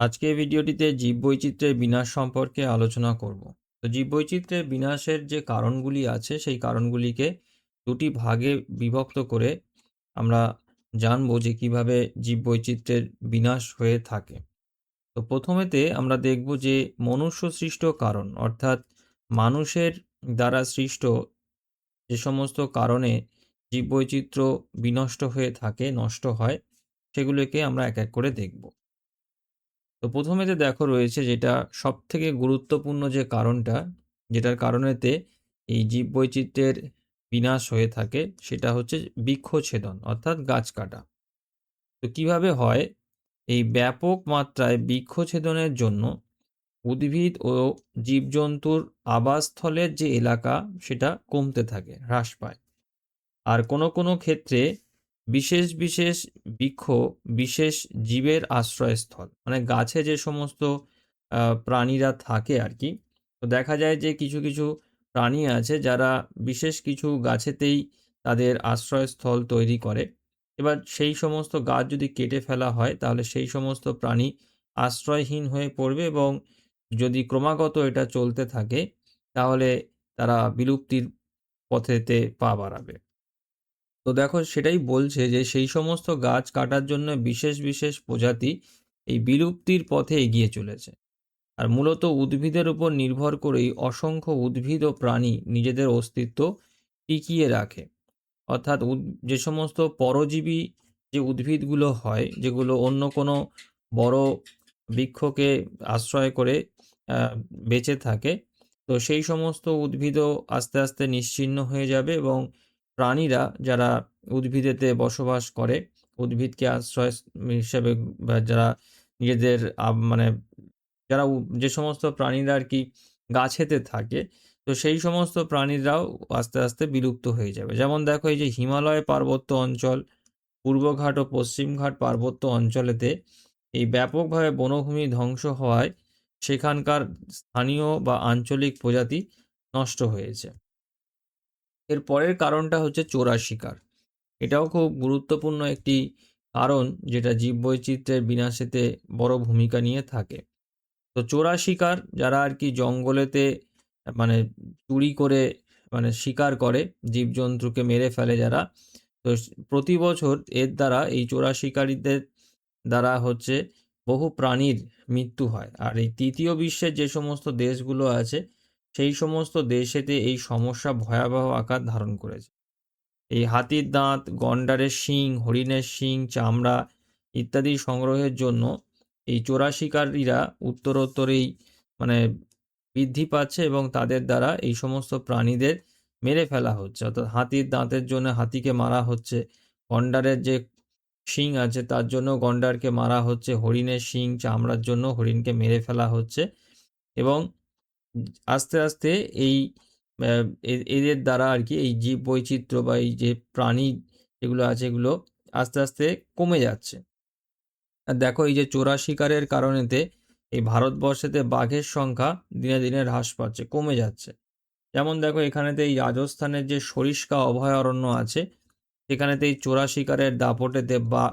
আজকে ভিডিওটিতে জীববৈচিত্র্যের বিনাশ সম্পর্কে আলোচনা করব। তো জীববৈচিত্র্যের বিনাশের যে কারণগুলি আছে, সেই কারণগুলিকে দুটি ভাগে বিভক্ত করে আমরা জানব যে কীভাবে জীববৈচিত্র্যের বিনাশ হয়ে থাকে। তো প্রথমেতে আমরা দেখব যে মনুষ্য সৃষ্ট কারণ, অর্থাৎ মানুষের দ্বারা সৃষ্ট যে সমস্ত কারণে জীববৈচিত্র্য বিনষ্ট হয়ে থাকে, নষ্ট হয়, সেগুলোকে আমরা এক এক করে দেখব। তো প্রথমে যে দেখো রয়েছে যেটা সব থেকে গুরুত্বপূর্ণ যে কারণটা, যেটার কারণেতে এই জীববৈচিত্র্যের বিনাশ হয়ে থাকে, সেটা হচ্ছে বৃক্ষছেদন, অর্থাৎ গাছ কাটা। তো কীভাবে হয়? এই ব্যাপক মাত্রায় বৃক্ষছেদনের জন্য উদ্ভিদ ও জীবজন্তুর আবাসস্থলের যে এলাকা, সেটা কমতে থাকে, হ্রাস পায়। আর কোনো কোনো ক্ষেত্রে বিশেষ বিশেষ বৃক্ষ, বিশেষ জীবের আশ্রয়স্থল। মানে গাছে যে সমস্ত প্রাণীরা থাকে আর কি তো দেখা যায় যে কিছু কিছু প্রাণী আছে যারা বিশেষ কিছু গাছেতেই তাদের আশ্রয়স্থল তৈরি করে। এবার সেই সমস্ত গাছ যদি কেটে ফেলা হয়, তাহলে সেই সমস্ত প্রাণী আশ্রয়হীন হয়ে পড়বে এবং যদি ক্রমাগত এটা চলতে থাকে, তাহলে তারা বিলুপ্তির পথেতে পা বাড়াবে। তো দেখো সেটাই বলছে যে সেই সমস্ত গাছ কাটার জন্য বিশেষ বিশেষ প্রজাতি এই বিলুপ্তির পথে এগিয়ে চলেছে। আর মূলত উদ্ভিদের উপর নির্ভর করেই অসংখ্য উদ্ভিদ ও প্রাণী নিজেদের অস্তিত্ব টিকিয়ে রাখে। অর্থাৎ যে সমস্ত পরজীবী যে উদ্ভিদগুলো হয়, যেগুলো অন্য কোনো বড় বৃক্ষকে আশ্রয় করে বেঁচে থাকে, তো সেই সমস্ত উদ্ভিদও আস্তে আস্তে নিশ্চিহ্ন হয়ে যাবে এবং প্রাণীরা যারা উদ্ভিদেতে বসবাস করে, উদ্ভিদকে আশ্রয় হিসেবে বা যারা নিজেদের মানে যারা যে সমস্ত প্রাণীরা আর কি গাছেতে থাকে, তো সেই সমস্ত প্রাণীরাও আস্তে আস্তে বিলুপ্ত হয়ে যাবে। যেমন দেখো এই যে হিমালয় পার্বত্য অঞ্চল পূর্বঘাট ও পশ্চিমঘাট পার্বত্য অঞ্চলেতে এই ব্যাপকভাবে বনভূমি ধ্বংস হওয়ায় সেখানকার স্থানীয় বা আঞ্চলিক প্রজাতি নষ্ট হয়েছে। এর পরের কারণটা হচ্ছে চোরা শিকার। এটাও খুব গুরুত্বপূর্ণ একটি কারণ যেটা জীববৈচিত্র্যের বিনাশেতে বড় ভূমিকা নিয়ে থাকে। তো চোরা শিকার যারা আর কি জঙ্গলেতে মানে চুরি করে মানে শিকার করে, জীবজন্তুকে মেরে ফেলে যারা, তো প্রতি বছর এর দ্বারা এই চোরা শিকারীদের দ্বারা হচ্ছে বহু প্রাণীর মৃত্যু হয়। আর এই তৃতীয় বিশ্বের যে সমস্ত দেশগুলো আছে সেই সমস্ত দেশেতে এই সমস্যা ভয়াবহ আকার ধারণ করেছে। এই হাতির দাঁত, গন্ডারের শিং, হরিণের শিং, চামড়া ইত্যাদি সংগ্রহের জন্য এই চোরা শিকারীরা উত্তরোত্তরেই মানে বৃদ্ধি পাচ্ছে এবং তাদের দ্বারা এই সমস্ত প্রাণীদের মেরে ফেলা হচ্ছে। অর্থাৎ হাতির দাঁতের জন্য হাতিকে মারা হচ্ছে, গন্ডারের যে শিং আছে তার জন্য গন্ডারকে মারা হচ্ছে, হরিণের শিং, চামড়ার জন্য হরিণকে মেরে ফেলা হচ্ছে এবং আস্তে আস্তে এই এদের দ্বারা আর কি এই জীব বৈচিত্র্য বা এই যে প্রাণী যেগুলো আছে এগুলো আস্তে আস্তে কমে যাচ্ছে। আর দেখো এই যে চোরা শিকারের কারণেতে এই ভারতবর্ষেতে বাঘের সংখ্যা দিনে দিনে হ্রাস পাচ্ছে, কমে যাচ্ছে। যেমন দেখো এখানেতে এই রাজস্থানের যে সরিষ্কা অভয়ারণ্য আছে, সেখানেতে এই চোরা শিকারের দাপটেতে বা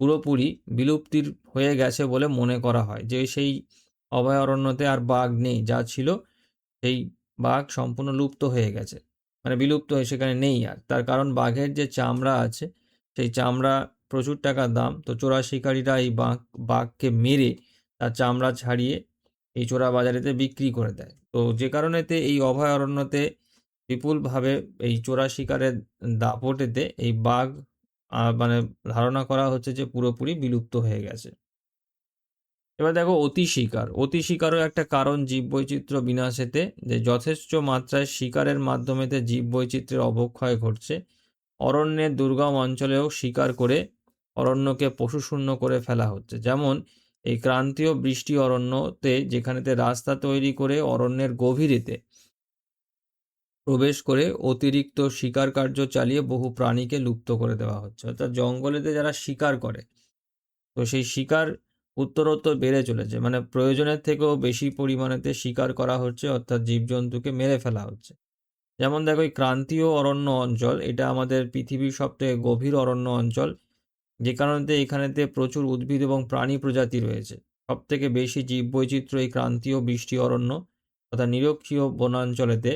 পুরোপুরি বিলুপ্তির হয়ে গেছে বলে মনে করা হয়। যে সেই অভয়ারণ্যতে আর বাঘ নেই, যা ছিল সেই বাঘ সম্পূর্ণ লুপ্ত হয়ে গেছে। মানে বিলুপ্ত হয়ে সেখানে নেই আর। তার কারণ বাঘের যে চামড়া আছে, সেই চামড়া প্রচুর টাকার দাম। তো চোরা শিকারীরা এই বাঘ, বাঘকে মেরে তার চামড়া ছাড়িয়ে এই চোরা বাজারেতে বিক্রি করে দেয়। তো যে কারণেতে এই অভয়ারণ্যতে বিপুলভাবে এই চোরা শিকারের দাপটেতে এই বাঘ মানে ধারণা করা হচ্ছে যে পুরোপুরি বিলুপ্ত হয়ে গেছে। এবার দেখো অতি শিকার। অতি শিকারও একটা কারণ জীববৈচিত্র্য বিনাশেতে, যে যথেষ্ট মাত্রায় শিকারের মাধ্যমেতে জীববৈচিত্র্যের অবক্ষয় ঘটছে। অরণ্যের দুর্গম অঞ্চলেও শিকার করে অরণ্যকে পশুশূন্য করে ফেলা হচ্ছে। যেমন, এই ক্রান্তীয় বৃষ্টি অরণ্যতে, যেখানেতে রাস্তা তৈরি করে অরণ্যের গভীরেতে প্রবেশ করে অতিরিক্ত শিকার কার্য চালিয়ে বহু প্রাণীকে লুপ্ত করে দেওয়া হচ্ছে। অর্থাৎ জঙ্গলেতে যারা শিকার করে, তো সেই শিকার উত্তরোত্তর বেড়ে চলেছে। মানে প্রয়োজনের থেকেও বেশি পরিমাণেতে শিকার করা হচ্ছে, অর্থাৎ জীবজন্তুকে মেরে ফেলা হচ্ছে। যেমন দেখো, এই ক্রান্তীয় অরণ্য অঞ্চল, এটা আমাদের পৃথিবীর সবথেকে গভীর অরণ্য অঞ্চল, যে কারণেতে এখানেতে প্রচুর উদ্ভিদ এবং প্রাণী প্রজাতি রয়েছে। সব থেকে বেশি জীববৈচিত্র্য এই ক্রান্তীয় বৃষ্টি অরণ্য তথা নিরক্ষীয় বনাঞ্চলেতে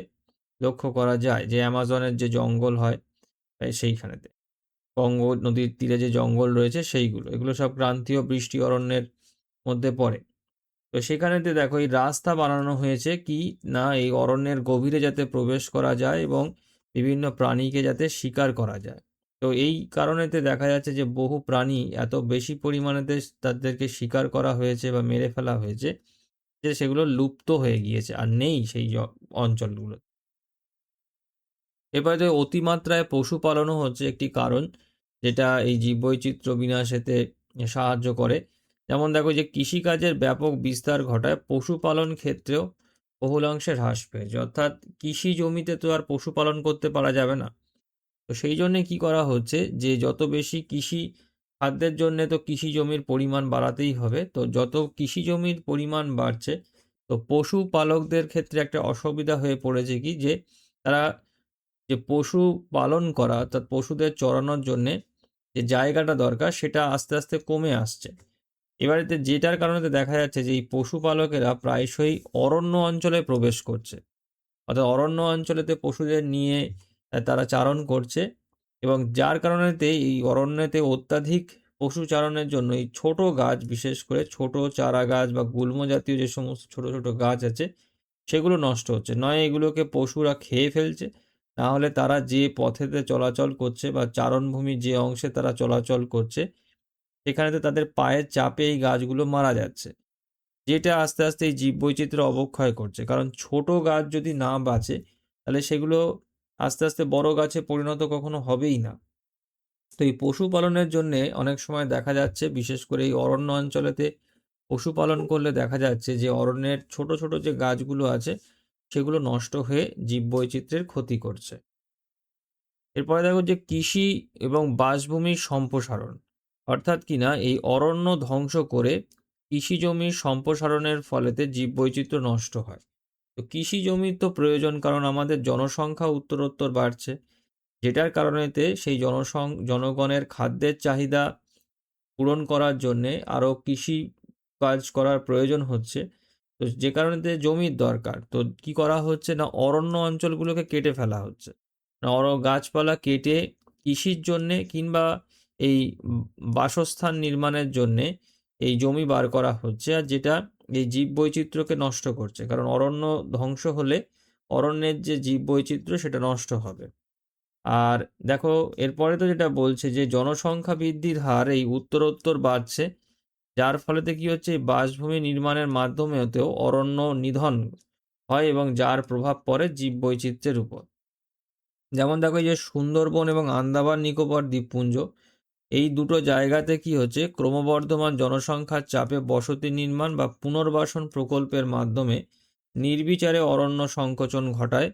লক্ষ্য করা যায়, যে অ্যামাজনের যে জঙ্গল হয় সেইখানেতে। গঙ্গ নদীর তীরে যে জঙ্গল রয়েছে সেইগুলো। এগুলো সব ক্রান্তীয় বৃষ্টি অরণ্যের মধ্যে পড়ে। তো সেখানেতে দেখো, এই রাস্তা বানানো হয়েছে কি না এই অরণ্যের গভীরে যাতে প্রবেশ করা যায় এবং বিভিন্ন প্রাণীকে যাতে শিকার করা যায়। তো এই কারণেতে দেখা যাচ্ছে যে বহু প্রাণী এত বেশি পরিমাণেতে তাদেরকে শিকার করা হয়েছে বা মেরে ফেলা হয়েছে যে সেগুলো লুপ্ত হয়ে গিয়েছে আর নেই সেই অঞ্চলগুলো এবারে অতিমাত্রায় পশুপালনও হচ্ছে একটি কারণ, যেটা এই জীববৈচিত্র্য বিনাশেতে সাহায্য করে। যেমন দেখো যে কৃষিকাজের ব্যাপক বিস্তার ঘটায়, পশুপালন ক্ষেত্রেও বহুলাংশে হ্রাস পেয়েছে অর্থাৎ কৃষি জমিতে তো আর পশুপালন করতে পারা যাবে না। তো সেই জন্যে কি করা হচ্ছে যে যত বেশি কৃষি খাদ্যের জন্যে তো কৃষি জমির পরিমাণ বাড়াতেই হবে, তো যত কৃষি জমির পরিমাণ বাড়ছে, তো পশুপালকদের ক্ষেত্রে একটা অসুবিধা হয়ে পড়েছে কি যে তারা যে পশু পালন করা, অর্থাৎ পশুদের চড়ানোর জন্যে যে জায়গাটা দরকার, সেটা আস্তে আস্তে কমে আসছে। এবারেতে যেটার কারণে দেখা যাচ্ছে যে, এই পশুপালকেরা প্রায়শই অরণ্য অঞ্চলে প্রবেশ করছে। অর্থাৎ অরণ্য অঞ্চলেতে পশুদের নিয়ে তারা চারণ করছে এবং যার কারণেতে এই অরণ্যেতে অত্যাধিক পশু চারণের জন্য এই ছোট গাছ, বিশেষ করে ছোট চারা গাছ বা গুল্ম জাতীয় যে সমস্ত ছোট ছোট গাছ আছে, সেগুলো নষ্ট হচ্ছে। নয় এগুলোকে পশুরা খেয়ে ফেলছে না হলে তারা যে পথেতে চলাচল করছে বা চারণভূমি যে অংশে তারা চলাচল করছে, সেখানেতে তাদের পায়ের চাপে এই গাছগুলো মারা যাচ্ছে। যেটা আস্তে আস্তে এই জীববৈচিত্র্য অবক্ষয় করছে। কারণ ছোট গাছ যদি না বাঁচে, তাহলে সেগুলো আস্তে আস্তে বড় গাছে পরিণত কখনো হবেই না। তো এই পশুপালনের জন্যে অনেক সময় দেখা যাচ্ছে, বিশেষ করে এই অরণ্য অঞ্চলেতে পশুপালন করলে দেখা যাচ্ছে যে অরণ্যের ছোট ছোট যে গাছগুলো আছে সেগুলো নষ্ট হয়ে জীববৈচিত্র্যের ক্ষতি করছে। এরপরে দেখো যে কৃষি এবং বাসভূমির সম্প্রসারণ। অর্থাৎ কিনা এই অরণ্য ধ্বংস করে কৃষি জমির সম্প্রসারণের ফলেতে জীববৈচিত্র্য নষ্ট হয়। তো কৃষি জমির তো প্রয়োজন, কারণ আমাদের জনসংখ্যা উত্তরোত্তর বাড়ছে। যেটার কারণেতে সেই জনসং, জনগণের খাদ্যের চাহিদা পূরণ করার জন্যে আরও কৃষি কাজ করার প্রয়োজন হচ্ছে। তো যে কারণেতে জমির দরকার। তো কি করা হচ্ছে না, অরণ্য অঞ্চলগুলোকে কেটে ফেলা হচ্ছে। না অর গাছপালা কেটে কৃষির জন্যে কিংবা এই বাসস্থান নির্মাণের জন্যে এই জমি বার করা হচ্ছে আর যেটা এই জীব বৈচিত্র্যকে নষ্ট করছে। কারণ অরণ্য ধ্বংস হলে অরণ্যের যে জীব বৈচিত্র্য সেটা নষ্ট হবে। আর দেখো, এরপরে তো যেটা বলছে যে, জনসংখ্যা বৃদ্ধির হার এই উত্তরোত্তর বাড়ছে। যার ফলেতে কি হচ্ছে? বাসভূমি নির্মাণের মাধ্যমেতেও অরণ্য নিধন হয় এবং যার প্রভাব পড়ে জীব বৈচিত্র্যের উপর। যেমন দেখো যে সুন্দরবন এবং আন্দামান নিকোবর দ্বীপপুঞ্জ, এই দুটো জায়গাতে কি হচ্ছে? ক্রমবর্ধমান জনসংখ্যার চাপে বসতি নির্মাণ বা পুনর্বাসন প্রকল্পের মাধ্যমে নির্বিচারে অরণ্য সংকোচন ঘটায়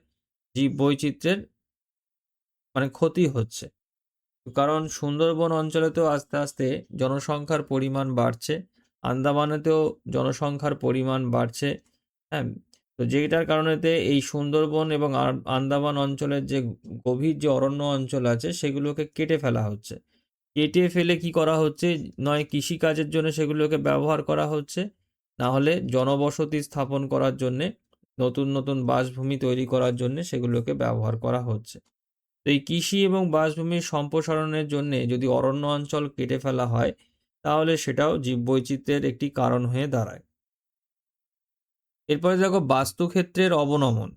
জীব বৈচিত্র্যের মানে ক্ষতি হচ্ছে। কারণ সুন্দরবন অঞ্চলেতেও আস্তে আস্তে জনসংখ্যার পরিমাণ বাড়ছে, আন্দামানেতেও জনসংখ্যার পরিমাণ বাড়ছে হ্যাঁ? তো যেটার কারণেতে এই সুন্দরবন এবং আন্দামান অঞ্চলের যে গভীর যে অরণ্য অঞ্চল আছে, সেগুলোকে কেটে ফেলা হচ্ছে। কেটে ফেলে কি করা হচ্ছে? নয়, কৃষিকাজের জন্য সেগুলোকে ব্যবহার করা হচ্ছে। না হলে জনবসতি স্থাপন করার জন্যে, নতুন নতুন বাসভূমি তৈরি করার জন্য সেগুলোকে ব্যবহার করা হচ্ছে। তো এই কৃষি এবং বাসভূমির সম্প্রসারণের জন্য যদি অরণ্য অঞ্চল কেটে ফেলা হয়, তাহলে সেটাও জীববৈচিত্র্যের একটি কারণ হয়ে দাঁড়ায়। এরপরে দেখো বাস্তুক্ষেত্রের অবনমন।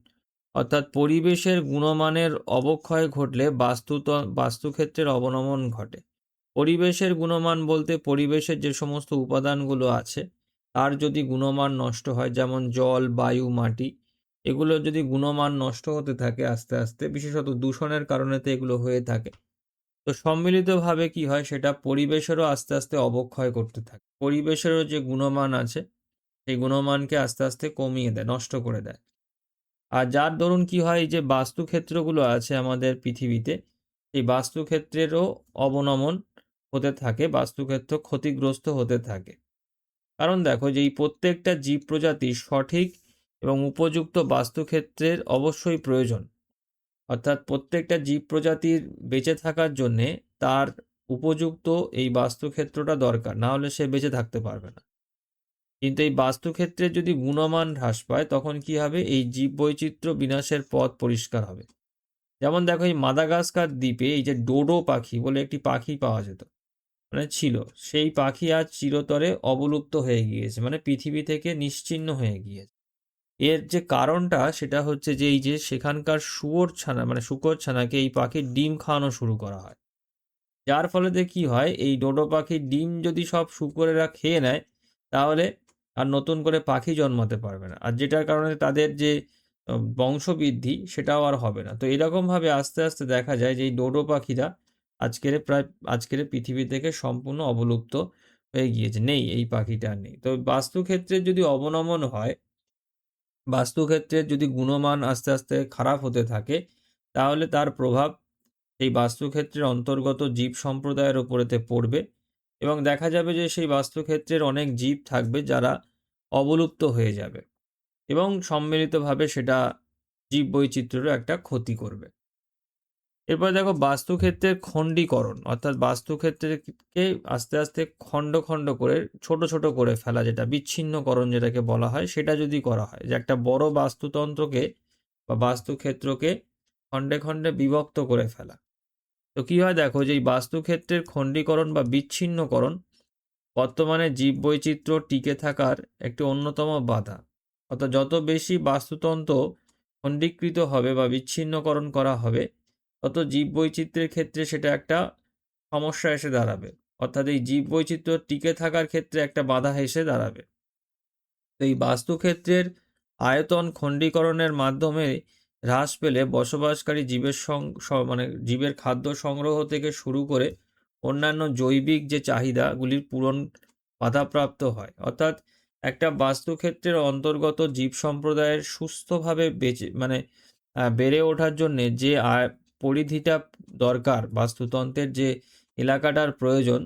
অর্থাৎ পরিবেশের গুণমানের অবক্ষয় ঘটলে বাস্তু বাস্তুক্ষেত্রের অবনমন ঘটে। পরিবেশের গুণমান বলতে পরিবেশের যে সমস্ত উপাদানগুলো আছে, তার যদি গুণমান নষ্ট হয়, যেমন জল, বায়ু, মাটি এগুলো যদি গুণমান নষ্ট হতে থাকে আস্তে আস্তে, বিশেষত দূষণের কারণে তো এগুলো হয়ে থাকে। তো সম্মিলিতভাবে কি হয়? সেটা পরিবেশেরও আস্তে আস্তে অবক্ষয় করতে থাকে। পরিবেশেরও যে গুণমান আছে, সেই গুণমানকে আস্তে আস্তে কমিয়ে দেয়, নষ্ট করে দেয়। আর যার দরুন কি হয়? যে বাস্তুক্ষেত্রগুলো আছে আমাদের পৃথিবীতে, সেই বাস্তুক্ষেত্রেরও অবনমন হতে থাকে, বাস্তুক্ষেত্র ক্ষতিগ্রস্ত হতে থাকে। কারণ দেখো যে এই প্রত্যেকটা জীব প্রজাতির সঠিক এবং উপযুক্ত বাস্তুক্ষেত্রের অবশ্যই প্রয়োজন। অর্থাৎ প্রত্যেকটা জীব প্রজাতির বেঁচে থাকার জন্যে তার উপযুক্ত এই বাস্তুক্ষেত্রটা দরকার, না হলে সে বেঁচে থাকতে পারবে না। কিন্তু এই বাস্তুক্ষেত্রে যদি গুণমান হ্রাস পায়, তখন কি হবে? এই জীববৈচিত্র্য বিনাশের পথ পরিষ্কার হবে। যেমন দেখো, এই মাদাগাস্কার দ্বীপে এই যে ডোডো পাখি বলে একটি পাখি পাওয়া যেত মানে ছিল, সেই পাখি আজ চিরতরে অবলুপ্ত হয়ে গিয়েছে মানে পৃথিবী থেকে নিশ্চিহ্ন হয়ে গিয়েছে। এর যে কারণটা সেটা হচ্ছে যে এই যে সেখানকার শুয়োর ছানা মানে শুকর ছানাকে এই পাখির ডিম খাওয়ানো শুরু করা হয়। যার ফলেতে কি হয়, এই ডোডো পাখির ডিম যদি সব শুকরেরা খেয়ে নেয়, তাহলে আর নতুন করে পাখি জন্মাতে পারবে না। আর যেটার কারণে তাদের যে বংশবৃদ্ধি সেটাও আর হবে না। তো এরকমভাবে আস্তে আস্তে দেখা যায় যে এই ডোডো পাখিরা আজকের প্রায়, আজকের পৃথিবী থেকে সম্পূর্ণ অবলুপ্ত হয়ে গিয়েছে। নেই, এই পাখিটা নেই। তো বাস্তুক্ষেত্রে যদি অবনমন হয় বাস্তুক্ষেত্রের যদি গুণমান আস্তে আস্তে খারাপ হতে থাকে, তাহলে তার প্রভাব এই বাস্তুক্ষেত্রের অন্তর্গত জীব সম্প্রদায়ের ওপরেতে পড়বে এবং দেখা যাবে যে সেই বাস্তুক্ষেত্রের অনেক জীব থাকবে যারা অবলুপ্ত হয়ে যাবে এবং সম্মিলিতভাবে সেটা জীব বৈচিত্র্যেরও একটা ক্ষতি করবে। এরপর দেখো বাস্তুক্ষেত্রের খণ্ডীকরণ, অর্থাৎ বাস্তুক্ষেত্রকে আস্তে আস্তে খণ্ড খণ্ড করে, ছোট ছোট করে ফেলা, যেটা বিচ্ছিন্নকরণ যেটাকে বলা হয়, সেটা যদি করা হয়, যে একটা বড় বাস্তুতন্ত্রকে বা বাস্তুক্ষেত্রকে খণ্ডে খণ্ডে বিভক্ত করে ফেলা। তো কী হয় দেখো, যে এই বাস্তুক্ষেত্রের খণ্ডীকরণ বা বিচ্ছিন্নকরণ বর্তমানে জীববৈচিত্র্য টিকে থাকার একটি অন্যতম বাধা। অর্থাৎ যত বেশি বাস্তুতন্ত্র খণ্ডীকৃত হবে বা বিচ্ছিন্নকরণ করা হবে তত জীববৈচিত্র্যের ক্ষেত্রে সেটা একটা সমস্যা এসে দাঁড়াবে। অর্থাৎ এই জীব জীববৈচিত্র্য টিকে থাকার ক্ষেত্রে একটা বাধা এসে দাঁড়াবে। তো এই বাস্তুক্ষেত্রের আয়তন খণ্ডীকরণের মাধ্যমে হ্রাস পেলে বসবাসকারী জীবের মানে জীবের খাদ্য সংগ্রহ থেকে শুরু করে অন্যান্য জৈবিক যে চাহিদাগুলির পূরণ বাধাপ্রাপ্ত হয়। অর্থাৎ একটা বাস্তুক্ষেত্রের অন্তর্গত জীব সম্প্রদায়ের সুস্থভাবে বেঁচে মানে বেড়ে ওঠার জন্যে যে পরিধিটা দরকার, বাস্তুতন্ত্রের যে এলাকাটার প্রয়োজন,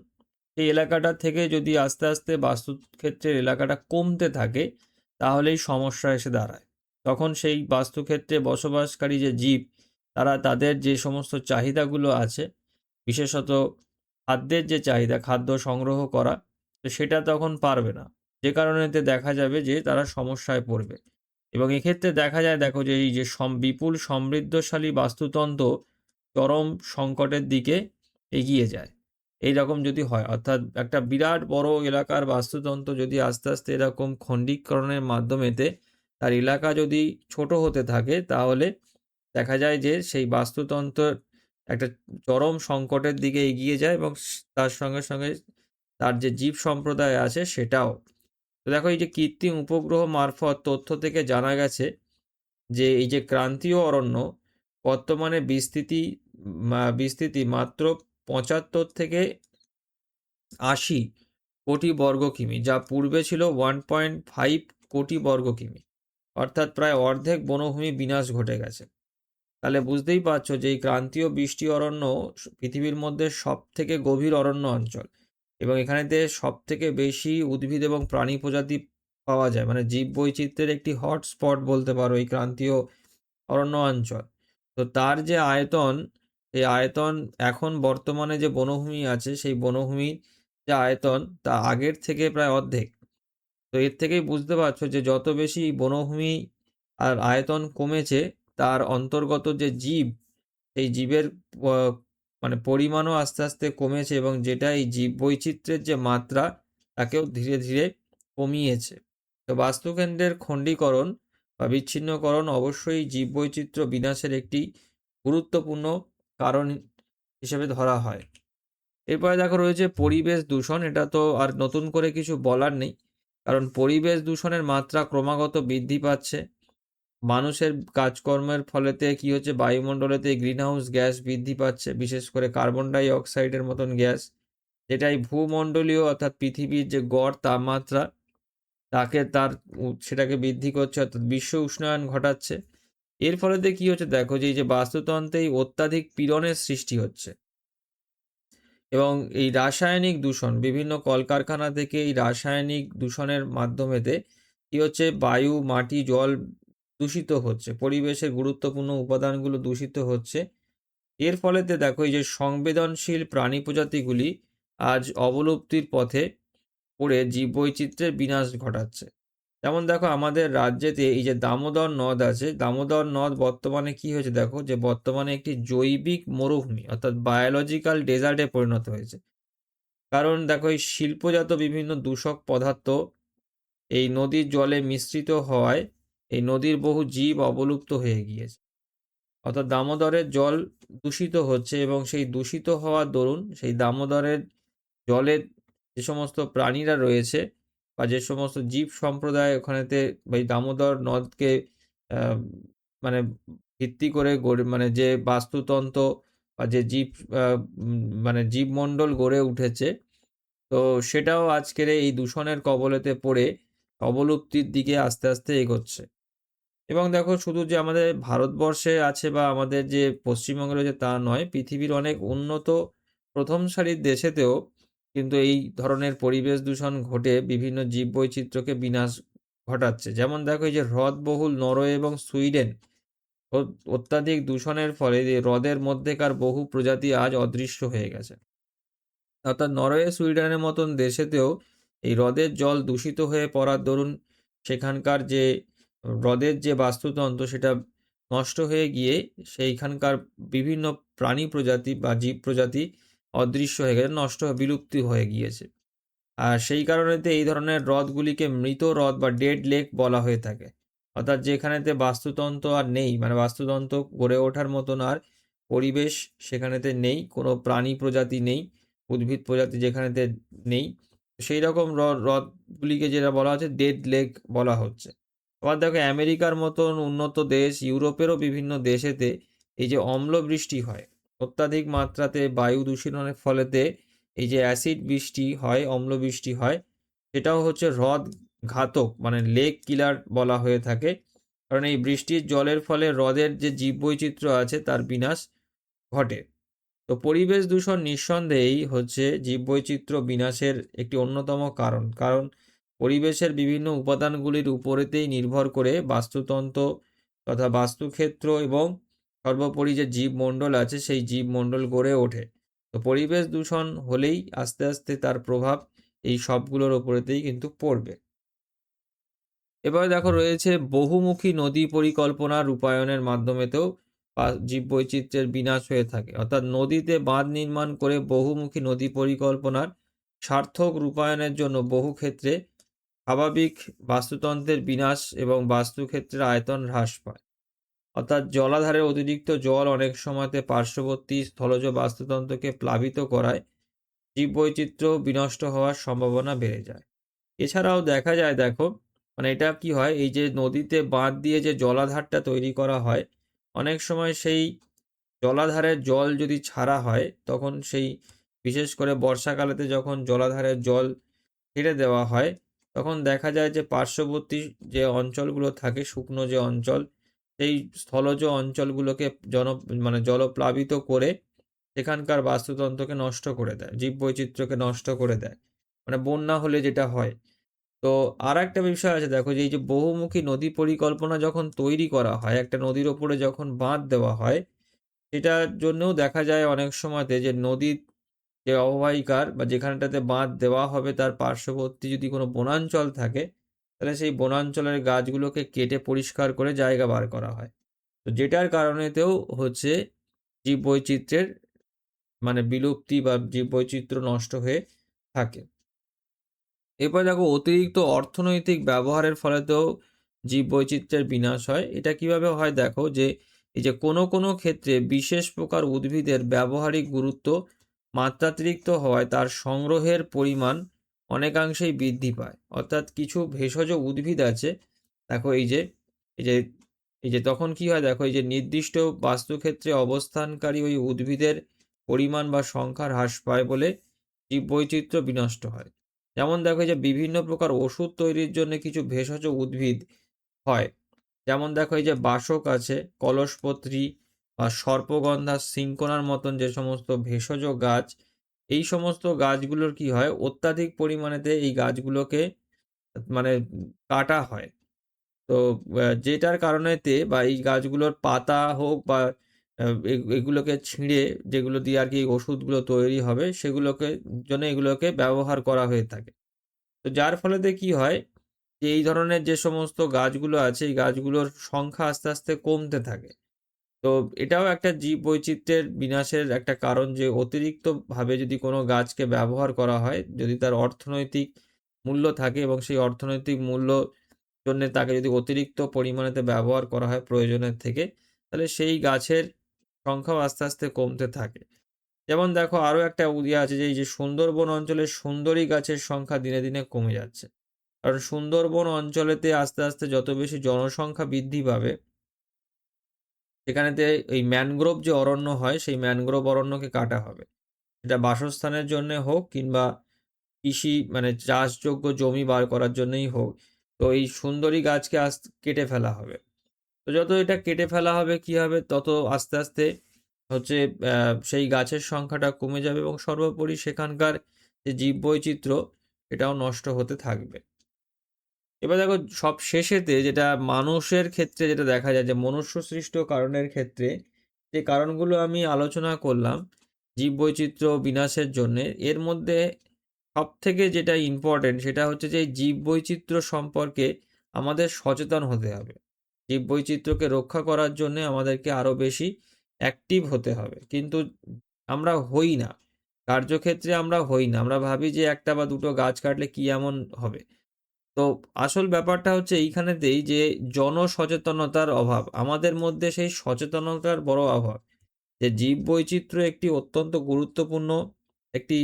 সেই এলাকাটা থেকে যদি আস্তে আস্তে বাস্তুক্ষেত্রের এলাকাটা কমতে থাকে, তাহলেই সমস্যা এসে দাঁড়ায়। তখন সেই বাস্তুক্ষেত্রে বসবাসকারী যে জীব, তারা তাদের যে সমস্ত চাহিদাগুলো আছে, বিশেষত খাদ্যের যে চাহিদা, খাদ্য সংগ্রহ করা, তো সেটা তখন পারবে না। যে কারণেতে দেখা যাবে যে তারা সমস্যায় পড়বে। এবং এক্ষেত্রে দেখা যায়, দেখো যে এই যে বিপুল সমৃদ্ধশালী বাস্তুতন্ত্র চরম সংকটের দিকে এগিয়ে যায়। এই রকম যদি হয়, অর্থাৎ একটা বিরাট বড় এলাকার বাস্তুতন্ত্র যদি আস্তে আস্তে এরকম খণ্ডীকরণের মাধ্যমেতে তার এলাকা যদি ছোট হতে থাকে, তাহলে দেখা যায় যে সেই বাস্তুতন্ত্র একটা চরম সংকটের দিকে এগিয়ে যায় এবং তার সঙ্গে সঙ্গে তার যে জীব সম্প্রদায় আছে সেটাও তো দেখো এই যে কৃত্রিম উপগ্রহ মারফত তথ্য থেকে জানা গেছে যে এই যে ক্রান্তীয় অরণ্য বর্তমানে বিস্তৃতি বিস্তৃতি মাত্র পঁচাত্তর থেকে আশি কোটি বর্গ কিমি, যা পূর্বে ছিল ওয়ান পয়েন্ট ফাইভ কোটি বর্গ কিমি, অর্থাৎ প্রায় অর্ধেক বনভূমি বিনাশ ঘটে গেছে। তাহলে বুঝতেই পারছ যে এই ক্রান্তীয় বৃষ্টি অরণ্য পৃথিবীর মধ্যে সব থেকে গভীর অরণ্য অঞ্চল। এবং এখানেতে সব থেকে বেশি উদ্ভিদ এবং প্রাণী প্রজাতি পাওয়া যায়। মানে জীব বৈচিত্র্যের একটি হটস্পট বলতে পারো এই ক্রান্তীয় অরণ্য অঞ্চল। তো তার যে আয়তন, এই আয়তন এখন বর্তমানে যে বনভূমি আছে, সেই বনভূমির যে আয়তন, তা আগের থেকে প্রায় অর্ধেক। তো এর থেকেই বুঝতে পারছ যে যত বেশি বনভূমি আর আয়তন কমেছে, তার অন্তর্গত যে জীব, সেই জীবের মানে পরিমাণও আস্তে আস্তে কমেছে এবং যেটা এই জীব বৈচিত্র্যের যে মাত্রা, তাকেও ধীরে ধীরে কমিয়েছে। তো বাস্তুকেন্দ্রের খণ্ডীকরণ বা বিচ্ছিন্নকরণ অবশ্যই জীববৈচিত্র্য বিনাশের একটি গুরুত্বপূর্ণ কারণ হিসেবে ধরা হয়। এরপরে দেখো রয়েছে পরিবেশ দূষণ, এটা তো আর নতুন করে কিছু বলার নেই। কারণ পরিবেশ দূষণের মাত্রা ক্রমাগত বৃদ্ধি পাচ্ছে। মানুষের কাজকর্মের ফলেতে কি হচ্ছে? বায়ুমণ্ডলেতে গ্রিন হাউস গ্যাস বৃদ্ধি পাচ্ছে, বিশেষ করে কার্বন ডাই অক্সাইডের মতন গ্যাস। যেটাই ভূমণ্ডলীয় অর্থাৎ পৃথিবীর যে গড় তাপমাত্রা, তাকে তার সেটাকে বৃদ্ধি করছে, অর্থাৎ বিশ্ব উষ্ণায়ন ঘটাচ্ছে। এর ফলেতে কি হচ্ছে? দেখো যে এই যে বাস্তুতন্ত্রে এই অত্যাধিক পীড়নের সৃষ্টি হচ্ছে। এবং এই রাসায়নিক দূষণ, বিভিন্ন কলকারখানা থেকে এই রাসায়নিক দূষণের মাধ্যমেতে কি হচ্ছে? বায়ু, মাটি, জল দূষিত হচ্ছে, পরিবেশের গুরুত্বপূর্ণ উপাদানগুলো দূষিত হচ্ছে। এর ফলেতে দেখো এই যে সংবেদনশীল প্রাণী প্রজাতিগুলি আজ অবলুপ্তির পথে পড়ে জীববৈচিত্র্যের বিনাশ ঘটাচ্ছে। যেমন দেখো আমাদের রাজ্যেতে এই যে দামোদর নদ আছে, দামোদর নদ বর্তমানে কি হয়েছে দেখো যে বর্তমানে একটি জৈবিক মরুভূমি অর্থাৎ বায়োলজিক্যাল ডেজার্টে পরিণত হয়েছে। কারণ দেখো এই শিল্পজাত বিভিন্ন দূষক পদার্থ এই নদীর জলে মিশ্রিত হওয়ায় এই নদীর বহু জীব অবলুপ্ত হয়ে গিয়েছে। অর্থাৎ দামোদরের জল দূষিত হচ্ছে এবং সেই দূষিত হওয়ার দরুন সেই দামোদরের জলের যে সমস্ত প্রাণীরা রয়েছে বা যে সমস্ত জীব সম্প্রদায় ওখানেতে এই দামোদর নদকে মানে ভিত্তি করে গড়ে মানে যে বাস্তুতন্ত্র বা যে জীব মানে জীবমণ্ডল গড়ে উঠেছে, তো সেটাও আজকের এই দূষণের কবলেতে পড়ে অবলুপ্তির দিকে আস্তে আস্তে এগোচ্ছে। এবং দেখো শুধু যে আমাদের ভারতবর্ষে আছে বা আমাদের যে পশ্চিমবঙ্গে রয়েছে তা নয়, পৃথিবীর অনেক উন্নত প্রথম সারির দেশেতেও কিন্তু এই ধরনের পরিবেশ দূষণ ঘটে বিভিন্ন জীববৈচিত্র্যকে বিনাশ ঘটাচ্ছে। যেমন দেখো এই যে হ্রদবহুল নরওয়ে এবং সুইডেন অত্যাধিক দূষণের ফলে হ্রদের মধ্যেকার বহু প্রজাতি আজ অদৃশ্য হয়ে গেছে। অর্থাৎ নরওয়ে সুইডেনের মতন দেশেতেও এই হ্রদের জল দূষিত হয়ে পড়ার দরুন সেখানকার যে হ্রদের যে বাস্তুতন্ত্র সেটা নষ্ট হয়ে গিয়ে সেইখানকার বিভিন্ন প্রাণী প্রজাতি বা জীব প্রজাতি অদৃশ্য হয়ে গেছে, নষ্ট হয়ে, বিলুপ্তি হয়ে গিয়েছে। আর সেই কারণেতে এই ধরনের হ্রদগুলিকে মৃত হ্রদ বা ডেড লেক বলা হয়ে থাকে। অর্থাৎ যেখানেতে বাস্তুতন্ত্র আর নেই মানে বাস্তুতন্ত্র গড়ে ওঠার মতন আর পরিবেশ সেখানেতে নেই, কোনো প্রাণী প্রজাতি নেই, উদ্ভিদ প্রজাতি যেখানেতে নেই সেই রকম হ্রদগুলিকে যেটা বলা হচ্ছে, ডেড লেক বলা হচ্ছে। আবার দেখো আমেরিকার মতন উন্নত দেশ, ইউরোপেরও বিভিন্ন দেশেতে এই যে অম্ল বৃষ্টি হয়, অত্যাধিক মাত্রাতে বায়ু দূষণের ফলেতে এই যে অ্যাসিড বৃষ্টি হয়, অম্ল বৃষ্টি হয়, সেটাও হচ্ছে হ্রদ ঘাতক মানে লেক কিলার বলা হয়ে থাকে। কারণ এই বৃষ্টির জলের ফলে হ্রদের যে জীববৈচিত্র্য আছে তার বিনাশ ঘটে। তো পরিবেশ দূষণ নিঃসন্দেহেই হচ্ছে জীববৈচিত্র্য বিনাশের একটি অন্যতম কারণ। কারণ পরিবেশের বিভিন্ন উপাদানগুলির উপরেতেই নির্ভর করে বাস্তুতন্ত্র তথা বাস্তুক্ষেত্র এবং সর্বোপরি যে জীবমণ্ডল আছে সেই জীবমণ্ডল গড়ে ওঠে। তো পরিবেশ দূষণ হলেই আস্তে আস্তে তার প্রভাব এই সবগুলোর ওপরেতেই কিন্তু পড়বে। এবারে দেখো রয়েছে বহুমুখী নদী পরিকল্পনা রূপায়ণের মাধ্যমেতেও জীববৈচিত্র্যের বিনাশ হয়ে থাকে। অর্থাৎ নদীতে বাঁধ নির্মাণ করে বহুমুখী নদী পরিকল্পনার সার্থক রূপায়ণের জন্য বহু ক্ষেত্রে স্বাভাবিক বাস্তুতন্ত্রের বিনাশ এবং বাস্তুক্ষেত্রের আয়তন হ্রাস পায়। অর্থাৎ জলাধারের অতিরিক্ত জল অনেক সময়তে পার্শ্ববর্তী স্থলজ বাস্তুতন্ত্রকে প্লাবিত করায় জীববৈচিত্র্য বিনষ্ট হওয়ার সম্ভাবনা বেড়ে যায়। এছাড়াও দেখা যায়, দেখো মানে এটা কি হয়, এই যে নদীতে বাঁধ দিয়ে যে জলাধারটা তৈরি করা হয়, অনেক সময় সেই জলাধারের জল যদি ছাড়া হয়, তখন সেই বিশেষ করে বর্ষাকালেতে যখন জলাধারের জল ছেড়ে দেওয়া হয় তখন দেখা যায় যে পার্শ্ববর্তী যে অঞ্চলগুলো থাকে, শুকনো যে অঞ্চল, সেই স্থলজ অঞ্চলগুলোকে জন মানে জলপ্লাবিত করে সেখানকার বাস্তুতন্ত্রকে নষ্ট করে দেয়, জীববৈচিত্র্যকে নষ্ট করে দেয়। মানে বন্যা হলে যেটা হয়। তো আর একটা বিষয় আছে, দেখো যে এই যে বহুমুখী নদী পরিকল্পনা যখন তৈরি করা হয়, একটা নদীর ওপরে যখন বাঁধ দেওয়া হয়, সেটার জন্যও দেখা যায় অনেক সময়তে যে নদীর যে অববাহিকার বা যেখানটাতে বাঁধ দেওয়া হবে তার পার্শ্ববর্তী যদি কোনো বনাঞ্চল থাকে, তাহলে সেই বনাঞ্চলের গাছগুলোকে কেটে পরিষ্কার করে জায়গা বার করা হয়। তো যেটার কারণেতেও হচ্ছে জীববৈচিত্র্যের মানে বিলুপ্তি বা জীববৈচিত্র্য নষ্ট হয়ে থাকে। এরপর দেখো, অতিরিক্ত অর্থনৈতিক ব্যবহারের ফলেতেও জীববৈচিত্র্যের বিনাশ হয়। এটা কীভাবে হয় দেখো যে, এই যে কোনো কোনো ক্ষেত্রে বিশেষ প্রকার উদ্ভিদের ব্যবহারিক গুরুত্ব মাত্রাতিরিক্ত হওয়ায় তার সংগ্রহের পরিমাণ অনেকাংশেই বৃদ্ধি পায়। অর্থাৎ কিছু ভেষজ উদ্ভিদ আছে, দেখো এই যে এই যে এই যে তখন কি হয়, দেখো এই যে নির্দিষ্ট বাস্তুক্ষেত্রে অবস্থানকারী ওই উদ্ভিদের পরিমাণ বা সংখ্যা হ্রাস পায় বলে জীববৈচিত্র্য বিনষ্ট হয়। যেমন দেখো এই যে বিভিন্ন প্রকার ওষুধ তৈরির জন্য কিছু ভেষজ উদ্ভিদ হয়। যেমন দেখো এই যে বাসক আছে, কলসপত্রী বা সর্পগন্ধা সিঙ্কোনার মতন যে সমস্ত ভেষজ গাছ, এই সমস্ত গাছগুলোর কি হয়? অত্যাধিক পরিমাণেতে এই গাছগুলোকে মানে কাটা হয়। তো যেটার কারণেতে বা এই গাছগুলোর পাতা হোক বা এগুলোকে ছিঁড়ে যেগুলো দিয়ে আর কি ওষুধগুলো তৈরি হবে, সেগুলোকে, জন্য এগুলোকে ব্যবহার করা হয়ে থাকে। তো যার ফলেতে কি হয়? যে এই ধরনের যে সমস্ত গাছগুলো আছে, এই গাছগুলোর সংখ্যা আস্তে আস্তে কমতে থাকে। তো এটাও একটা জীব বৈচিত্র্যের বিনাশের একটা কারণ যে অতিরিক্তভাবে যদি কোনো গাছকে ব্যবহার করা হয়, যদি তার অর্থনৈতিক মূল্য থাকে এবং সেই অর্থনৈতিক মূল্য জন্য তাকে যদি অতিরিক্ত পরিমাণেতে ব্যবহার করা হয় প্রয়োজনের থেকে, তাহলে সেই গাছের সংখ্যাও আস্তে আস্তে কমতে থাকে। যেমন দেখো আরও একটা উদিয়া আছে যে এই যে সুন্দরবন অঞ্চলের সুন্দরী গাছের সংখ্যা দিনে দিনে কমে যাচ্ছে। কারণ সুন্দরবন অঞ্চলেতে আস্তে আস্তে যত বেশি জনসংখ্যা বৃদ্ধি পাবে সেখানেতে এই ম্যানগ্রোভ যে অরণ্য হয়, সেই ম্যানগ্রোভ অরণ্যকে কাটা হবে। এটা বাসস্থানের জন্য হোক কিংবা কৃষি মানে চাষযোগ্য জমি বার করার জন্যই হোক, তো এই সুন্দরী গাছকে আস কেটে ফেলা হবে। তো যত এটা কেটে ফেলা হবে, কি হবে? তত আস্তে আস্তে হচ্ছে সেই গাছের সংখ্যাটা কমে যাবে এবং সর্বোপরি সেখানকার যে জীববৈচিত্র্য এটাও নষ্ট হতে থাকবে। এবার দেখো, সব শেষেতে যেটা মানুষের ক্ষেত্রে যেটা দেখা যায় যে, মনুষ্য সৃষ্ট কারণের ক্ষেত্রে যে কারণগুলো আমি আলোচনা করলাম, জীববৈচিত্র্য বিনাশের জন্য, এর মধ্যে সব থেকে যেটা ইম্পর্টেন্ট সেটা হচ্ছে যে, জীববৈচিত্র্য সম্পর্কে আমাদের সচেতন হতে হবে। জীববৈচিত্র্যকে রক্ষা করার জন্য আমাদেরকে আরও বেশি অ্যাক্টিভ হতে হবে। কিন্তু আমরা হই না। কার্যক্ষেত্রে আমরা হই না। আমরা ভাবি যে, একটা বা দুটো গাছ কাটলে কি এমন হবে? তো আসল ব্যাপারটা হচ্ছে এইখানেতেই যে জনসচেতনতার অভাব। আমাদের মধ্যে সেই সচেতনতার বড় অভাব। যে জীব বৈচিত্র্য একটি অত্যন্ত গুরুত্বপূর্ণ একটি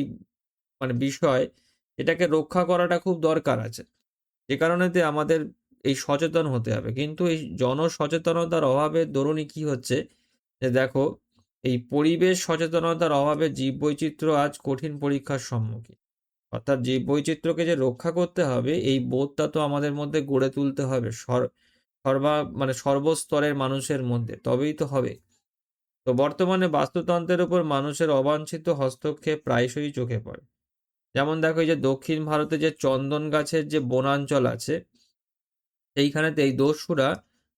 মানে বিষয়, এটাকে রক্ষা করাটা খুব দরকার আছে। যে কারণেতে আমাদের এই সচেতন হতে হবে। কিন্তু এই জনসচেতনতার অভাবে দরুনই কি হচ্ছে? যে দেখো, এই পরিবেশ সচেতনতার অভাবে জীব বৈচিত্র্য আজ কঠিন পরীক্ষার সম্মুখীন। অর্থাৎ জীব বৈচিত্র্যকে যে রক্ষা করতে হবে, এই বোধটা তো আমাদের মধ্যে গড়ে তুলতে হবে। সর্বা মানে সর্বস্তরের মানুষের মধ্যে, তবেই তো হবে। তো বর্তমানে বাস্তুতন্ত্রের উপর মানুষের অবাঞ্ছিত হস্তক্ষেপ প্রায়শই চোখে পড়ে। যেমন দেখো এই যে দক্ষিণ ভারতে যে চন্দন গাছের যে বনাঞ্চল আছে, সেইখানেতে এই দস্যুরা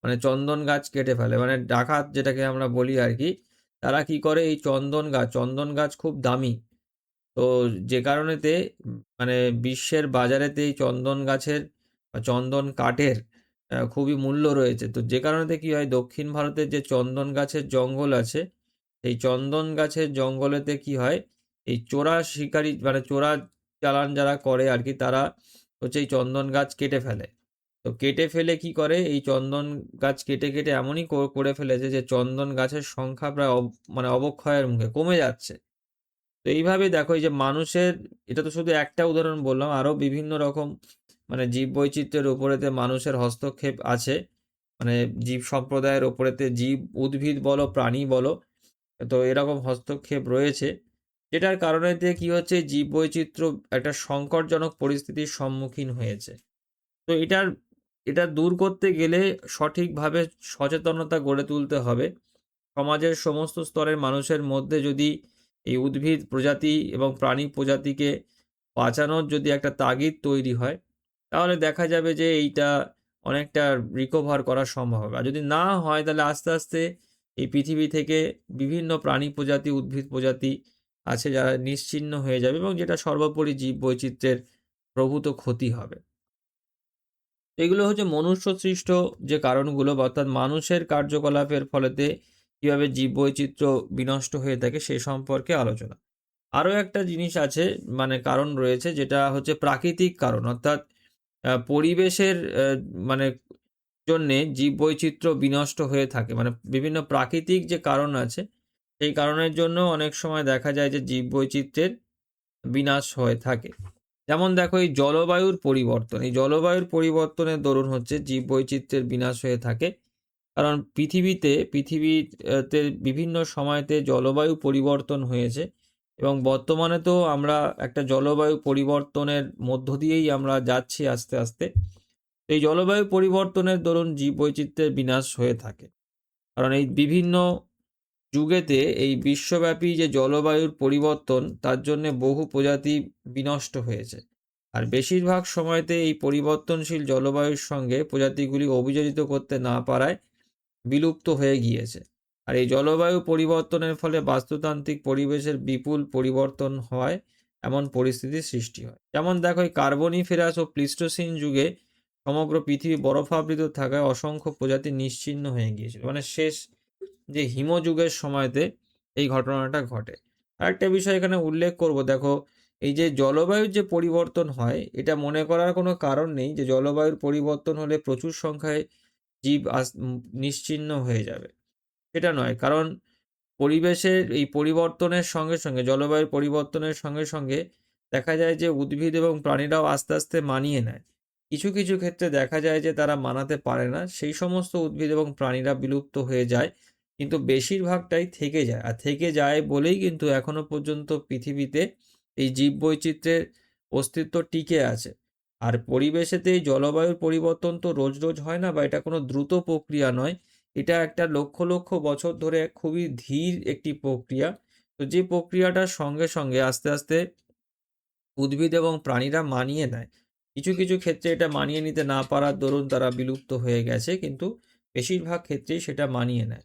মানে চন্দন গাছ কেটে ফেলে। মানে ডাকাত যেটাকে আমরা বলি আর কি, তারা কি করে এই চন্দন গাছ চন্দন গাছ খুব দামি। তো যে কারণেতে মানে বিশ্বের বাজারেতে এই চন্দন গাছের বা চন্দন কাঠের খুবই মূল্য রয়েছে। তো যে কারণেতে কি হয়, দক্ষিণ ভারতের যে চন্দন গাছের জঙ্গল আছে এই চন্দন গাছের জঙ্গলেতে কি হয়, এই চোরা শিকারি মানে চোরা চালান যারা করে আর কি, তারা হচ্ছে এই চন্দন গাছ কেটে ফেলে। তো কেটে ফেলে কি করে, এই চন্দন গাছ কেটে কেটে এমনই করে ফেলেছে যে চন্দন গাছের সংখ্যা প্রায় মানে অবক্ষয়ের মুখে কমে যাচ্ছে। তো এইভাবে দেখো, এই যে মানুষের, এটা তো শুধু একটা উদাহরণ বললাম আরও বিভিন্ন রকম মানে জীব বৈচিত্র্যের উপরেতে মানুষের হস্তক্ষেপ আছে। মানে জীব সম্প্রদায়ের ওপরেতে জীব উদ্ভিদ বলো, প্রাণী বলো, তো এরকম হস্তক্ষেপ রয়েছে। যেটার কারণেতে কি হচ্ছে জীব বৈচিত্র্য একটা সংকটজনক পরিস্থিতির সম্মুখীন হয়েছে। তো এটার, এটা দূর করতে গেলে সঠিকভাবে সচেতনতা গড়ে তুলতে হবে। সমাজের সমস্ত স্তরের মানুষের মধ্যে যদি এই উদ্ভিদ প্রজাতি এবং প্রাণী প্রজাতিকে বাঁচানোর যদি একটা তাগিদ তৈরি হয়, তাহলে দেখা যাবে যে এইটা অনেকটা রিকভার করা সম্ভব হবে। আর যদি না হয়, তাহলে আস্তে আস্তে এই পৃথিবী থেকে বিভিন্ন প্রাণী প্রজাতি, উদ্ভিদ প্রজাতি আছে যারা নিশ্চিন্ন হয়ে যাবে এবং যেটা সর্বোপরি জীব বৈচিত্র্যের প্রভূত ক্ষতি হবে। এগুলো হচ্ছে মনুষ্য সৃষ্ট যে কারণগুলো, অর্থাৎ মানুষের কার্যকলাপের ফলেতে কীভাবে জীববৈচিত্র্য বিনষ্ট হয়ে থাকে সে সম্পর্কে আলোচনা। আরও একটা জিনিস আছে মানে কারণ রয়েছে যেটা হচ্ছে প্রাকৃতিক কারণ। অর্থাৎ পরিবেশের মানে জন্যে জীববৈচিত্র্য বিনষ্ট হয়ে থাকে। মানে বিভিন্ন প্রাকৃতিক যে কারণ আছে, সেই কারণের জন্য অনেক সময় দেখা যায় যে জীববৈচিত্র্যের বিনাশ হয়ে থাকে। যেমন দেখো, এই জলবায়ুর পরিবর্তন। এই জলবায়ুর পরিবর্তনের দরুন হচ্ছে জীববৈচিত্র্যের বিনাশ হয়ে থাকে। কারণ পৃথিবীতে পৃথিবীতে বিভিন্ন সময়তে জলবায়ু পরিবর্তন হয়েছে এবং বর্তমানে তো আমরা একটা জলবায়ু পরিবর্তনের মধ্য দিয়েই আমরা যাচ্ছি আস্তে আস্তে। এই জলবায়ু পরিবর্তনের দরুন জীব বৈচিত্র্যের বিনাশ হয়ে থাকে। কারণ এই বিভিন্ন যুগেতে এই বিশ্বব্যাপী যে জলবায়ুর পরিবর্তন, তার জন্য বহু প্রজাতি বিনষ্ট হয়েছে। আর বেশিরভাগ সময়তে এই পরিবর্তনশীল জলবায়ুর সঙ্গে প্রজাতিগুলি অভিযোজিত করতে না পারায় বিলুপ্ত হয়ে গিয়েছে। আর এই জলবায়ু পরিবর্তনের ফলে বাস্তুতান্ত্রিক পরিবেশের বিপুল পরিবর্তন হয়, এমন পরিস্থিতির সৃষ্টি হয়। যেমন দেখো, এই কার্বনিফেরাস ও প্লিস্টোসিন যুগে সমগ্র পৃথিবী বরফাবৃত থাকায় অসংখ্য প্রজাতি নিশ্চিহ্ন হয়ে গিয়েছিল। মানে শেষ যে হিমযুগের সময়তে এই ঘটনাটা ঘটে। আরেকটা বিষয় এখানে উল্লেখ করব, দেখো, এই যে জলবায়ুর যে পরিবর্তন হয়, এটা মনে করার কোনো কারণ নেই যে জলবায়ুর পরিবর্তন হলে প্রচুর সংখ্যায় জীব নিশ্চিহ্ন হয়ে যাবে। সেটা নয়, কারণ পরিবেশের এই পরিবর্তনের সঙ্গে সঙ্গে, জলবায়ুর পরিবর্তনের সঙ্গে সঙ্গে দেখা যায় যে উদ্ভিদ এবং প্রাণীরাও আস্তে আস্তে মানিয়ে নেয়। কিছু কিছু ক্ষেত্রে দেখা যায় যে তারা মানাতে পারে না, সেই সমস্ত উদ্ভিদ এবং প্রাণীরা বিলুপ্ত হয়ে যায়, কিন্তু বেশিরভাগটাই থেকে যায়। আর থেকে যায় বলেই কিন্তু এখনও পর্যন্ত পৃথিবীতে এই জীববৈচিত্র্যের অস্তিত্ব টিকে আছে। আর পরিবেশেতে জলবায়ুর পরিবর্তন তো রোজ রোজ হয় না বা এটা কোনো দ্রুত প্রক্রিয়া নয়। এটা একটা লক্ষ লক্ষ বছর ধরে খুবই ধীর একটি প্রক্রিয়া। তো যে প্রক্রিয়াটার সঙ্গে সঙ্গে আস্তে আস্তে উদ্ভিদ এবং প্রাণীরা মানিয়ে নেয়। কিছু কিছু ক্ষেত্রে এটা মানিয়ে নিতে না পারার দরুন তারা বিলুপ্ত হয়ে গেছে কিন্তু বেশিরভাগ ক্ষেত্রেই সেটা মানিয়ে নেয়।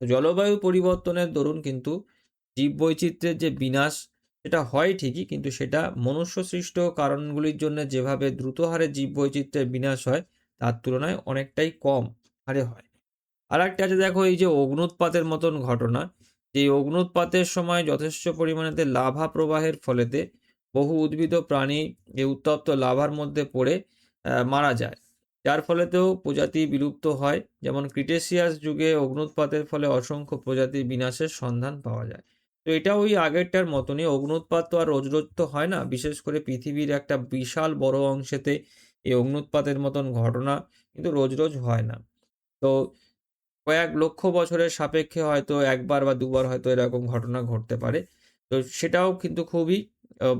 তো জলবায়ু পরিবর্তনের দরুন কিন্তু জীববৈচিত্র্যের যে বিনাশ সেটা হয় ঠিকই, কিন্তু সেটা মনুষ্যসৃষ্ট কারণগুলির জন্য যেভাবে দ্রুত হারে জীববৈচিত্র্যের বিনাশ হয়, তার তুলনায় অনেকটাই কম হারে হয়। আর একটা আছে দেখো, এই যে অগ্নুৎপাতের মতন ঘটনা। যে অগ্নুৎপাতের সময় যথেষ্ট পরিমাণেতে লাভা প্রবাহের ফলেতে বহু উদ্ভিদ প্রাণী এই উত্তপ্ত লাভার মধ্যে পড়ে মারা যায়। যার ফলেতেও প্রজাতি বিলুপ্ত হয়। যেমন ক্রিটেসিয়াস যুগে অগ্নুৎপাতের ফলে অসংখ্য প্রজাতির বিনাশের সন্ধান পাওয়া যায়। তো এটা ওই আগেরটার মতনই। অগ্নুৎপাত তো আর রোজ রোজ তো হয় না। বিশেষ করে পৃথিবীর একটা বিশাল বড় অংশেতে এই অগ্নুৎপাতের মতন ঘটনা কিন্তু রোজ রোজ হয় না। তো কয়েক লক্ষ বছরের সাপেক্ষে হয়তো একবার বা দুবার হয়তো এরকম ঘটনা ঘটতে পারে। তো সেটাও কিন্তু খুবই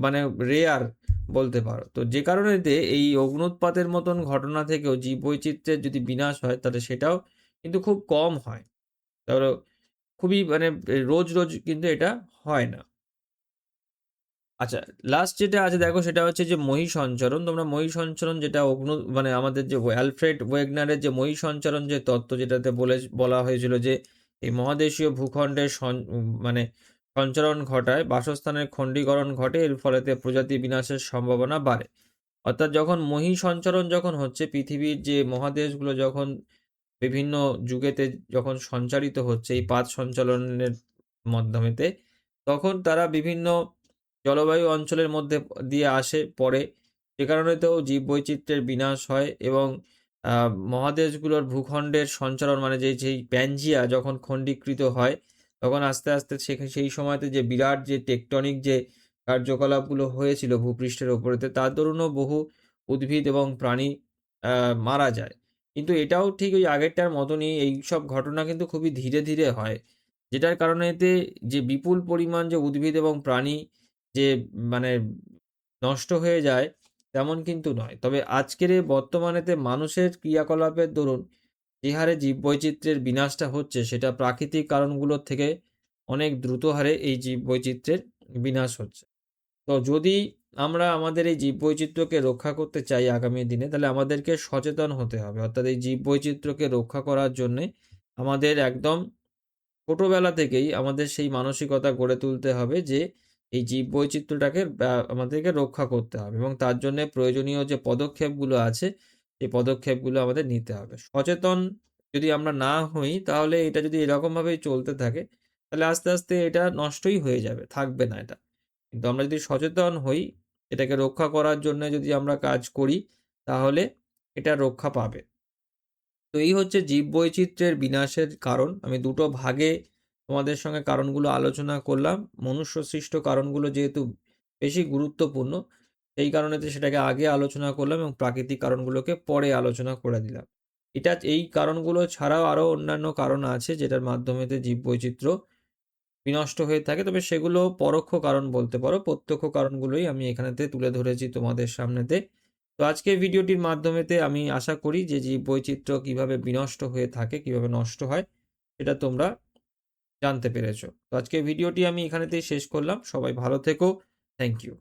মানে রেয়ার বলতে পারো। তো যে কারণেতে এই অগ্নুৎপাতের মতন ঘটনা থেকেও জীববৈচিত্র্যের যদি বিনাশ হয়, তাহলে সেটাও কিন্তু খুব কম হয়। ধরো খুবই মানে রোজ রোজ কিন্তু এটা হয় না। আচ্ছা লাস্ট যেটা আছে দেখো সেটা হচ্ছে যে মহি সঞ্চরণ। তোমরা মহি সঞ্চরণ যেটা অগ্ন মানে আমাদের যে অ্যালফ্রেড ওয়েগনারের যে মহি সঞ্চরণ যে তত্ত্ব যেটাতে বলে, বলা হয়েছিল যে এই মহাদেশীয় ভূখণ্ডের মানে সঞ্চরণ ঘটায়, বাসস্থানের খণ্ডীকরণ ঘটে, এর ফলেতে প্রজাতি বিনাশের সম্ভাবনা বাড়ে। অর্থাৎ যখন মহি সঞ্চরণ যখন হচ্ছে, পৃথিবীর যে মহাদেশগুলো যখন বিভিন্ন যুগেতে যখন সঞ্চারিত হচ্ছে, এই পাত সঞ্চালনের মাধ্যমেতে, তখন তারা বিভিন্ন জলবায়ু অঞ্চলের মধ্যে দিয়ে আসে, পড়ে। যে কারণেতেও জীববৈচিত্র্যের বিনাশ হয় এবং মহাদেশগুলোর ভূখণ্ডের সঞ্চালন মানে যে, যেই প্যাঞ্জিয়া যখন খণ্ডীকৃত হয়, তখন আস্তে আস্তে সেই সময়তে যে, বিরাট যে, টেকটনিক যে, কার্যকলাপগুলো হয়েছিল ভূপৃষ্ঠের ওপরেতে, তার দরুনও বহু উদ্ভিদ এবং প্রাণী মারা যায়। কিন্তু এটাও ঠিক ওই আগেরটার মতনই এই সব ঘটনা কিন্তু খুবই ধীরে ধীরে হয়। যেটার কারণে এতে যে বিপুল পরিমাণ যে উদ্ভিদ এবং প্রাণী যে মানে নষ্ট হয়ে যায় তেমন কিন্তু নয়। তবে আজকের এই বর্তমানেতে মানুষের ক্রিয়াকলাপের দরুন যে হারে জীববৈচিত্র্যের বিনাশটা হচ্ছে সেটা প্রাকৃতিক কারণগুলোর থেকে অনেক দ্রুত হারে এই জীববৈচিত্র্যের বিনাশ হচ্ছে। তো যদি আমরা আমাদের এই জীববৈচিত্র্যকে রক্ষা করতে চাই আগামী দিনে, তাহলে আমাদেরকে সচেতন হতে হবে। অর্থাৎ এই জীববৈচিত্র্যকে রক্ষা করার জন্যে আমাদের একদম ছোটোবেলা থেকেই আমাদের সেই মানসিকতা গড়ে তুলতে হবে যে এই জীববৈচিত্র্যটাকে আমাদেরকে রক্ষা করতে হবে এবং তার জন্য প্রয়োজনীয় যে পদক্ষেপগুলো আছে এই পদক্ষেপগুলো আমাদের নিতে হবে। সচেতন যদি আমরা না হই, তাহলে এটা যদি এরকমভাবেই চলতে থাকে, তাহলে আস্তে আস্তে এটা নষ্টই হয়ে যাবে, থাকবে না এটা। কিন্তু আমরা যদি সচেতন হই এটাকে রক্ষা করার জন্য যদি আমরা কাজ করি, তাহলে এটা রক্ষা পাবে। তো এই হচ্ছে জীববৈচিত্র্যের বিনাশের কারণ। আমি দুটো ভাগে তোমাদের সঙ্গে কারণগুলো আলোচনা করলাম। মনুষ্য সৃষ্ট কারণগুলো যেহেতু বেশি গুরুত্বপূর্ণ এই কারণে সেটাকে আগে আলোচনা করলাম এবং প্রাকৃতিক কারণগুলোকে পরে আলোচনা করে দিলাম। এটা, এই কারণগুলো ছাড়াও আরও অন্যান্য কারণ আছে যেটার মাধ্যমেতে জীব বৈচিত্র্য বিনষ্ট হয়ে থাকে। তবে সেগুলো পরোক্ষ কারণ বলতে পারো। প্রত্যক্ষ কারণগুলোই আমি এখানেতে তুলে ধরেছি তোমাদের সামনেতে। তো আজকে ভিডিওটির মাধ্যমেতে আমি আশা করি যে জীব বৈচিত্র্য কীভাবে বিনষ্ট হয়ে থাকে, কীভাবে নষ্ট হয়, সেটা তোমরা জানতে পেরেছ। তো আজকে ভিডিওটি আমি এখানেতেই শেষ করলাম। সবাই ভালো থেকো। Thank you